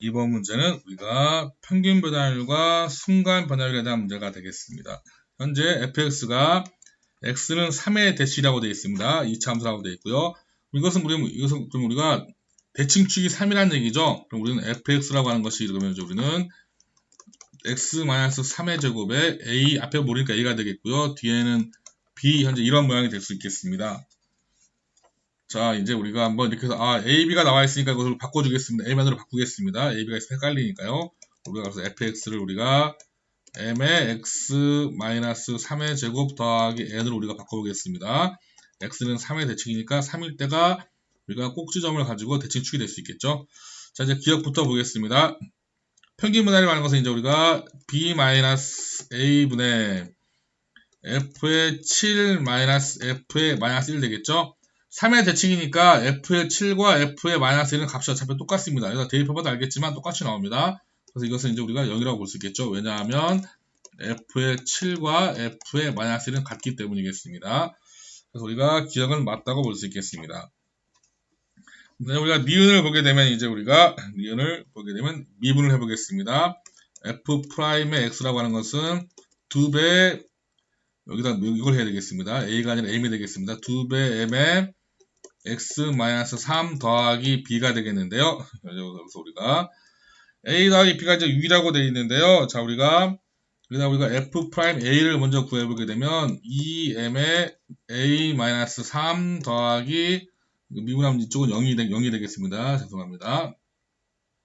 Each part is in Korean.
이번 문제는 우리가 평균 변화율과 순간 변화율에 대한 문제가 되겠습니다. 현재 fx가 x는 3의 대치라고 되어 있습니다. 이 참수라고 되어 있고요. 이것은 우리 이것은 좀 우리가 대칭축이 3이라는 얘기죠. 그럼 우리는 fx라고 하는 것이 그러면 우리는 x-3의 제곱에 a 앞에 모르니까 a가 되겠고요. 뒤에는 b 현재 이런 모양이 될 수 있겠습니다. 자, 이제 우리가 한번 이렇게 해서, 아, AB가 나와 있으니까 이것을 바꿔주겠습니다. A만으로 바꾸겠습니다. AB가 있으면 헷갈리니까요. 우리가 그래서 fx를 우리가 m의 x-3의 제곱 더하기 n으로 우리가 바꿔보겠습니다. x는 3의 대칭이니까 3일 때가 우리가 꼭지점을 가지고 대칭축이 될 수 있겠죠. 자, 이제 기억부터 보겠습니다. 평균 분할이 말하는 것은 이제 우리가 b-a분의 f의 7-f의 마이너스 1 되겠죠. 3의 대칭이니까 f의 7과 f의 마이너스 1은 값이 어차피 똑같습니다. 그래서 대입해봐도 알겠지만 똑같이 나옵니다. 그래서 이것은 이제 우리가 0이라고 볼 수 있겠죠. 왜냐하면 f의 7과 f의 마이너스 1은 같기 때문이겠습니다. 그래서 우리가 기억은 맞다고 볼 수 있겠습니다. 네, 우리가 니은을 보게 되면 이제 우리가 니은을 보게 되면 미분을 해보겠습니다. f 프라임의 x라고 하는 것은 2배 여기다 이걸 해야 되겠습니다. a가 아니라 m이 되겠습니다. 2배 m의 x-3 더하기 b가 되겠는데요. 여기서 우리가 a 더하기 b가 이제 6이라고 되어 있는데요. 자, 우리가 그러다 우리가 f 프라임 a를 먼저 구해보게 되면 2m의 a-3 더하기 미분하면 이쪽은 0이, 되, 0이 되겠습니다. 죄송합니다.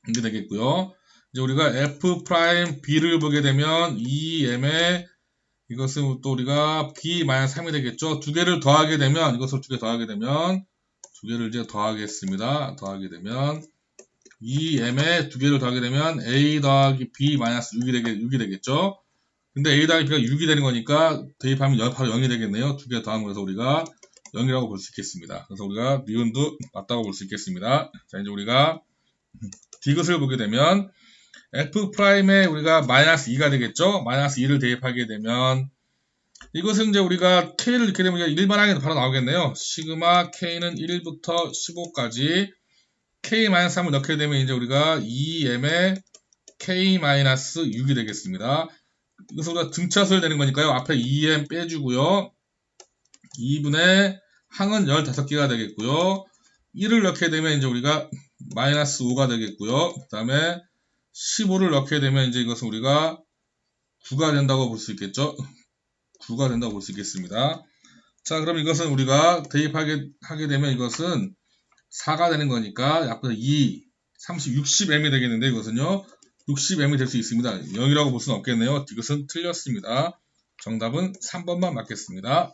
이게 되겠고요. 이제 우리가 f 프라임 b를 보게 되면 2m의 이것은 또 우리가 b-3이 되겠죠. 두 개를 더하게 되면 이것을 두 개 더하게 되면 두 개를 이제 더하겠습니다. 더하게 되면 2m에 두 개를 더하게 되면 a 더하기 b-6이 되겠, 6이 되겠죠. 근데 a 더하기 b가 6이 되는 거니까 대입하면 바로 0이 되겠네요. 두 개 더하면 그래서 우리가 0이라고 볼 수 있겠습니다. 그래서 우리가 니은도 맞다고 볼 수 있겠습니다. 자 이제 우리가 디귿을 보게 되면 f 프라임에 우리가 마이너스 2가 되겠죠. 마이너스 2를 대입하게 되면 이것은 이제 우리가 k를 이렇게 되면 일반항에 바로 나오겠네요. 시그마 k는 1부터 15까지 k-3을 넣게 되면 이제 우리가 2m의 k-6이 되겠습니다. 이것을 우리가 등차수를 내는 거니까요. 앞에 2m 빼주고요. 2분의 항은 15개가 되겠고요. 1을 넣게 되면 이제 우리가 마이너스 5가 되겠고요. 그 다음에 15를 넣게 되면 이제 이것은 우리가 9가 된다고 볼 수 있겠죠. 9가 된다고 볼 수 있겠습니다. 자, 그럼 이것은 우리가 대입하게 하게 되면 이것은 4가 되는 거니까 약분 2, 30, 60m이 되겠는데 이것은요. 60m이 될 수 있습니다. 0이라고 볼 수는 없겠네요. 이것은 틀렸습니다. 정답은 3번만 맞겠습니다.